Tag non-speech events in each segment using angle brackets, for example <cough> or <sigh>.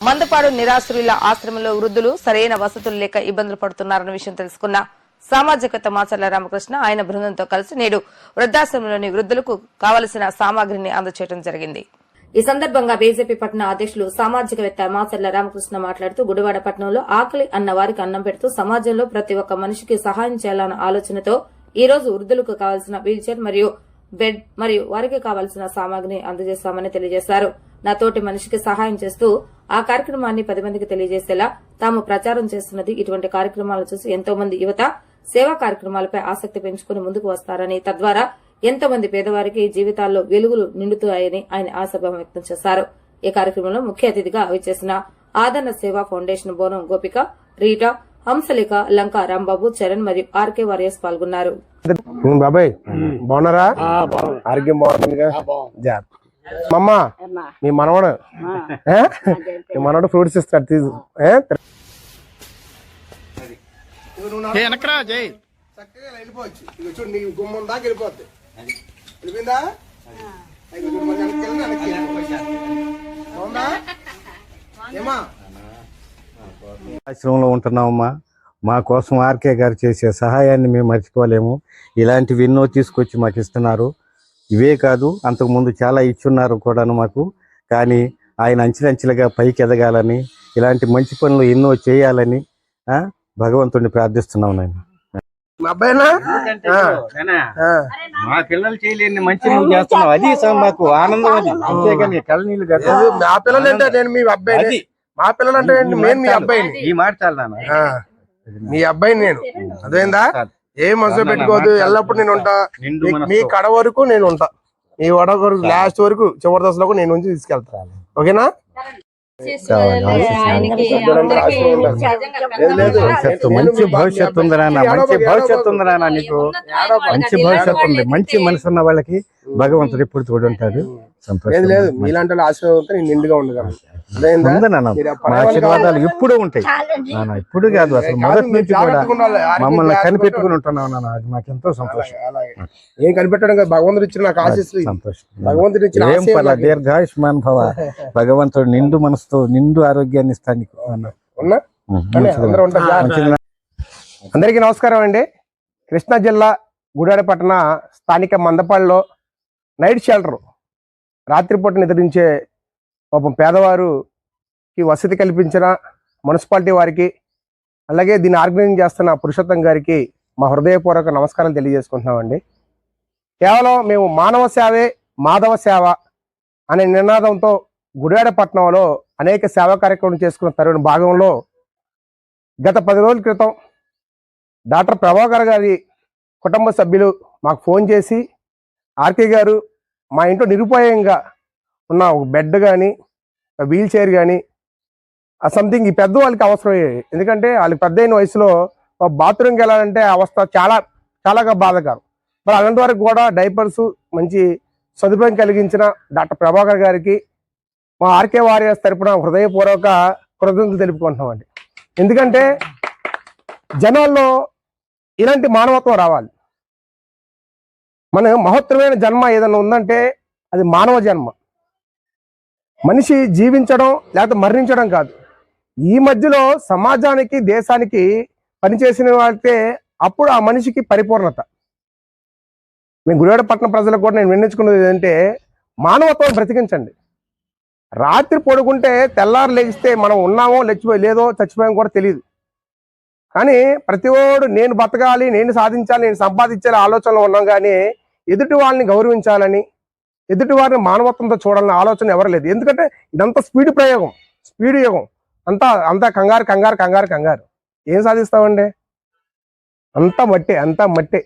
మందపాడు నిరాశ్రుల ఆశ్రమంలో వృద్ధులు సరైన వసతులు లేక ఇబ్బందులు పడుతున్నారన్న విషయం తెలుసుకున్న సామాజికత మాచర్ల రామకృష్ణ ఆయన బృందంతో కలిసి నేడు వృద్ధాశ్రమంలోని వృద్ధులకు కావలసిన సామాగ్రిని అందచేయడం జరిగింది. ఈ సందర్భంగా బీజేపీ పట్టణ అధ్యక్షులు సామాజికవేత్త మాచర్ల రామకృష్ణ మాట్లాడుతూ గుడివాడ పట్టణంలో ఆకలి అన్న వారికి అన్నం పెడుతూ సమాజంలో ప్రతి ఒక్క మనిషికి సహాయం చేయాలన్న ఆలోచనతో ఈ రోజు వృద్ధులకు కావాల్సిన వీల్చైర్ మరియు బెడ్ మరియు వారికి కావాల్సిన సామాగ్రిని అందజేస్తామని తెలియజేశారు. నా తోటి మనిషికి సహాయం చేస్తూ ఆ కార్యక్రమాన్ని పది మందికి తెలియజేసేలా తాము ప్రచారం చేస్తున్నది. ఇటువంటి కార్యక్రమాలు చూసి ఎంతో మంది యువత సేవా కార్యక్రమాలపై ఆసక్తి పెంచుకుని ముందుకు వస్తారని తద్వారా ఎంతో మంది పేదవారికి జీవితాల్లో వెలుగులు నిండుతాయని ఆయన ఆశాభావం వ్యక్తం చేశారు. ఈ కార్యక్రమంలో ముఖ్య అతిథిగా విచ్చేసిన ఆదరణ సేవా ఫౌండేషన్ బోనం గోపిక రీటా హంసలేఖ లంక రాంబాబు చరణ్ మరియు ఆర్కే వారియర్స్ పాల్గొన్నారు. బాబాయ్ బాగున్నారా? ఆరోగ్యం మమ్మ మీ మనవడు. ఏ? మీ మనవడు ఫ్రూట్స్ ఇస్తాడు తీసు. వెనకరా జై. చక్కగా వెళ్ళిపోవచ్చు ఇక చూడు నీ గుమ్మం దాకా వెళ్ళిపోద్ది. వెళ్ళిపోయిందా? ఆశ్రమంలో ఉంటున్నామమ్మా. మా కోసం ఆర్కే గారు చేసే సహాయాన్ని మేము మర్చిపోలేము. ఇలాంటివి ఎన్నో తీసుకొచ్చి మాకు ఇస్తున్నారు. ఇవే కాదు అంతకుముందు చాలా ఇచ్చున్నారు కూడాను మాకు. కానీ ఆయన అంచెలంచెలుగా పైకి ఎదగాలని ఇలాంటి మంచి పనులు ఎన్నో చేయాలని ఆ, భగవంతుడిని ప్రార్థిస్తున్నాం నేను. మా పిల్లలు చేయలేని మంచి నువ్వు చేస్తున్నావు. అది మాకు ఆనందం అది. అంతేగాని కళ్ళనీళ్ళు లేదు, మా పిల్లలు అంటే నేను మీ అబ్బాయిని. మా పిల్లలు అంటే నేను మీ అబ్బాయిని. ఈ మాట చాలు మీ అబ్బాయిని నేను. అదేందా ఏ మనసులో పెట్టుకోవద్దు ఎల్లప్పుడు నేను ఉంటా మీ-. కడ వరకు నేను ఉంటా మీ వడ వరకు లాస్ట్ వరకు చివరి దశలో నేను ఉంచి తీసుకెళ్తా ఓకేనా మంచి భవిష్యత్తు ఉంది నాన్న మంచి భవిష్యత్తు ఉంది నాన్న నీకు మంచి భవిష్యత్తు ఉంది మంచి మనసు ఉన్న వాళ్ళకి భగవంతుడు ఎప్పుడు తోడుంటాడు? సంతోషం లేదు లేదు. మీలాంటి వాళ్ళ ఆశీర్వాదంతో నేను నిండుగా ఉండగలను. ఆశీర్వాదాలు ఎప్పుడు ఉంటాయి. నాన్న ఇప్పుడు కాదు అసలు మొదటి నుంచి కూడా మమ్మల్ని కనిపెట్టుకుని ఉంటున్నావు నాన్న. అది మాకు ఎంతో సంతోషం. ఏం కనిపెట్టడం కాదు. భగవంతుడు ఇచ్చిన నాకు ఆశిస్తుంది సంతోషం. భగవంతుడు ఇచ్చిన ఏం పర్లా నాకు. దీర్ఘాయుష్మాన్ భవ. <laughs> భగవంతుడు నిండు మనసుతో నిండు ఆరోగ్యాన్ని ఇస్తాను నీకు. ఉన్నా? అందరికీ నమస్కారం అండి. కృష్ణా జిల్లా గుడాడ పట్టణ స్థానిక మందపాడులో నైట్ షెల్టర్. రాత్రిపూట నిద్రించే పాపం పేదవారుకి వసతి కల్పించిన మున్సిపాలిటీ వారికి అలాగే దీన్ని ఆర్గనైజింగ్ చేస్తున్న పురుషోత్తం గారికి మా హృదయపూర్వక నమస్కారాలు తెలియజేసుకుంటున్నామండి. కేవలం మేము మానవ సేవే మాధవ సేవ అనే నినాదంతో గుడివాడ పట్టణంలో అనేక సేవా కార్యక్రమం చేసుకున్న తరుణ భాగంలో గత పది రోజుల క్రితం డాక్టర్ ప్రభాకర్ గారి కుటుంబ సభ్యులు మాకు ఫోన్ చేసి ఆర్కే గారు మా ఇంట్లో నిరుపాయంగా ఉన్న ఒక బెడ్ కానీ వీల్ చైర్ కానీ సంథింగ్ ఈ పెద్ద వాళ్ళకి అవసరం ఎందుకంటే వాళ్ళకి పెద్ద అయిన వయసులో బాత్రూమ్కి వెళ్ళాలంటే అవస్థ చాలా చాలాగా బాధకరం. మరి అలాంటి వరకు కూడా డైపర్స్ మంచి సదుపాయం కలిగించిన డాక్టర్ ప్రభాకర్ గారికి మా ఆర్కే వారియర్స్ తరపున హృదయపూర్వక కృతజ్ఞతలు తెలుపుకుంటున్నామండి. ఎందుకంటే జనాల్లో ఇలాంటి మానవత్వం రావాలి. మన మహత్తరమైన జన్మ ఏదైనా ఉందంటే అది మానవ జన్మ. మనిషి జీవించడం లేకపోతే మరణించడం కాదు. ఈ మధ్యలో సమాజానికి దేశానికి పనిచేసిన వాళ్ళతే అప్పుడు ఆ మనిషికి పరిపూర్ణత. మీ గుడివాడపట్నం ప్రజలకు కూడా నేను విన్నచుకున్నది ఏంటంటే మానవత్వం బ్రతికించండి. రాత్రి పడుకుంటే తెల్లారు లేగిస్తే మనం ఉన్నామో లేచిపోయి లేదో చచ్చిపోయాం కూడా తెలియదు కానీ ప్రతివాడు నేను బతకాలి నేను సాధించాలి నేను సంపాదించాలి ఆలోచనలో ఉన్నాం కానీ ఎదుటి వాళ్ళని గౌరవించాలని ఎదుటి వారిని మానవత్వంతో చూడాలని ఆలోచన ఎవరు లేదు. ఎందుకంటే ఇదంతా స్పీడ్ ప్రయోగం. స్పీడ్ యుగం. అంతా అంతా కంగారు కంగారు కంగారు కంగారు. ఏం సాధిస్తామండి అంతా మట్టే అంతా మట్టే.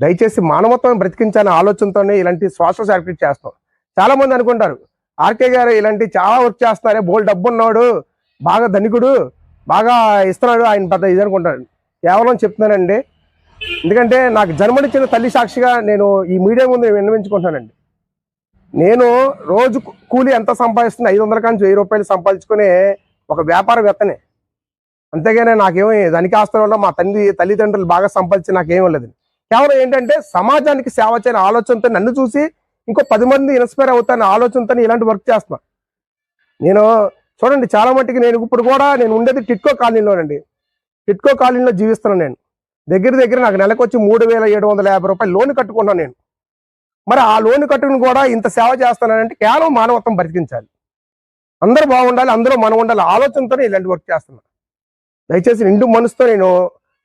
దయచేసి మానవత్వం బ్రతికించాలనే ఆలోచనతోనే ఇలాంటి శ్వాస సర్క్యూట్ చేస్తాం. చాలా మంది అనుకుంటారు ఆర్కే గారు ఇలాంటి చాలా వర్క్ చేస్తున్నారే బోల్ డబ్బు ఉన్నాడు బాగా ధనికుడు బాగా ఇస్తున్నాడు ఆయన పెద్ద ఇది అనుకుంటాడు కేవలం చెప్తున్నానండి ఎందుకంటే నాకు జన్మనిచ్చిన తల్లి సాక్షిగా నేను ఈ మీడియా ముందు విన్నవించుకుంటున్నానండి. నేను రోజు కూలి ఎంత సంపాదిస్తుంది? ఐదు వందల కాంచి వెయ్యి రూపాయలు సంపాదించుకునే ఒక వ్యాపారవేత్తనే. అంతేగానే నాకేమీ ధనిక ఆస్తుల వల్ల మా తండ్రి తల్లిదండ్రులు బాగా సంపాదించి నాకేమీ లేదు కేవలం ఏంటంటే సమాజానికి సేవ చేయని ఆలోచనతో నన్ను చూసి ఇంకో పది మంది ఇన్స్పైర్ అవుతారనే ఆలోచనతో ఇలాంటి వర్క్ చేస్తున్నా. నేను చూడండి చాలా మట్టుకు నేను ఇప్పుడు కూడా నేను ఉండేది టిట్కో కాలనీలోనండి. టిట్కో కాలనీలో జీవిస్తున్నాను నేను. దగ్గర దగ్గర నాకు నెలకు వచ్చి మూడు వేల ఏడు వందల యాభై రూపాయలు లోన్ కట్టుకున్నాను నేను. మరి ఆ లోన్ కట్టుకుని కూడా ఇంత సేవ చేస్తున్నానంటే కేవలం మానవత్వం బ్రతికించాలి అందరూ బాగుండాలి అందరూ మనం ఉండాలి ఆలోచనతోనే ఇలాంటి వర్క్ చేస్తున్నా దయచేసి నిండు మనసుతో నేను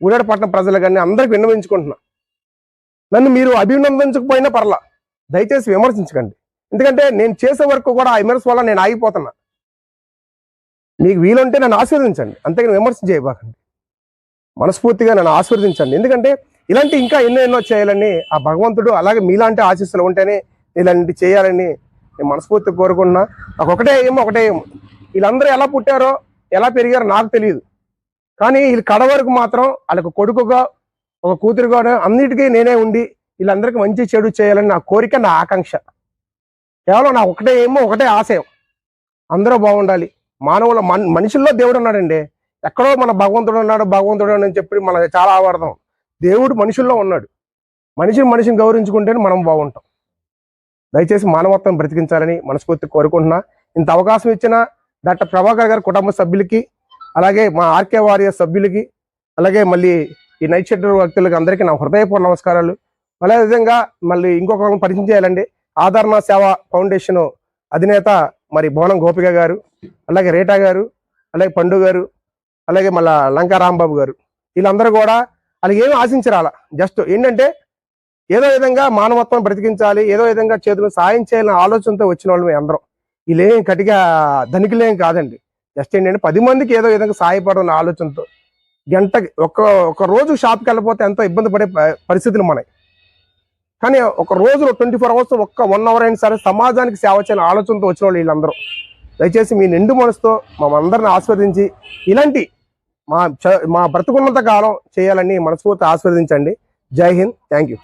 ఊరేడపట్నం ప్రజలు కానీ అందరికి విన్నవించుకుంటున్నా. నన్ను మీరు అభినందించకపోయినా పర్లా దయచేసి విమర్శించకండి. ఎందుకంటే నేను చేసే వరకు కూడా ఆ విమర్శ వల్ల నేను ఆగిపోతున్నా. మీకు వీలుంటే నన్ను ఆశీర్వదించండి. అంతేగాని విమర్శ చేయబాకండి మనస్ఫూర్తిగా నన్ను ఆశీర్వదించండి. ఎందుకంటే ఇలాంటి ఇంకా ఎన్నో ఎన్నో చేయాలని ఆ భగవంతుడు అలాగే మీలాంటి ఆశీస్సులు ఉంటేనే ఇలాంటి చేయాలని నేను మనస్ఫూర్తిగా కోరుకున్నా నాకు ఒకటే ఏమో ఒకటే ఏమో వీళ్ళందరూ ఎలా పుట్టారో ఎలా పెరిగారో నాకు తెలియదు. కానీ వీళ్ళు కడ వరకు మాత్రం వాళ్ళకు కొడుకుగా ఒక కూతురుగా అన్నిటికీ నేనే ఉండి వీళ్ళందరికీ మంచి చెడు చేయాలని నా కోరిక నా ఆకాంక్ష. కేవలం నా ఒకటే ఏమో ఒకటే ఆశయం. అందరూ బాగుండాలి. మానవుల మన్ మనుషుల్లో దేవుడు ఉన్నాడండి. ఎక్కడో మన భగవంతుడు ఉన్నాడు భగవంతుడు అని చెప్పి మన చాలా ఆవాడదాం దేవుడు మనుషుల్లో ఉన్నాడు. మనిషిని మనిషిని గౌరవించుకుంటేనే మనం బాగుంటాం. దయచేసి మానవత్వం బ్రతికించాలని మనస్ఫూర్తి కోరుకుంటున్నా. ఇంత అవకాశం ఇచ్చిన డాక్టర్ ప్రభాకర్ గారి కుటుంబ సభ్యులకి అలాగే మా ఆర్కే వారియర్ సభ్యులకి అలాగే మళ్ళీ ఈ నైట్ షెడ్యూల్ వ్యక్తులకి అందరికీ నా హృదయపూర్వ నమస్కారాలు. అదే విధంగా మళ్ళీ ఇంకొక పరిచయం చేయాలండి. ఆదరణ సేవ ఫౌండేషన్ అధినేత మరి భువనం గోపిక గారు అలాగే రేటా గారు అలాగే పండు గారు అలాగే మళ్ళా లంకా రాంబాబు గారు. వీళ్ళందరూ కూడా వాళ్ళకి ఏమి ఆశించరాల. జస్ట్ ఏంటంటే ఏదో విధంగా మానవత్వం బ్రతికించాలి ఏదో విధంగా చేతులు సాయం చేయాలనే ఆలోచనతో వచ్చిన వాళ్ళు మేము అందరం. వీళ్ళేం కటిగా ధనికులేం కాదండి. జస్ట్ ఏంటంటే పది మందికి ఏదో విధంగా సహాయపడాలన్న ఆలోచనతో. గంట ఒక ఒక రోజు షాప్కి వెళ్ళిపోతే ఎంతో ఇబ్బంది పడే పరిస్థితులు మనకి. కానీ ఒక రోజులో ట్వంటీ ఫోర్ అవర్స్ ఒక్క వన్ అవర్ అయినా సరే సమాజానికి సేవ చేయాలని ఆలోచనతో వచ్చిన వాళ్ళు వీళ్ళందరూ. దయచేసి మీ నిండు మనసుతో మమ్మందరిని ఆస్వాదించి ఇలాంటి మా చ- మా బ్రతుకున్నంత కాలం చేయాలని మనస్ఫూర్తి ఆస్వాదించండి జై హింద్. Thank you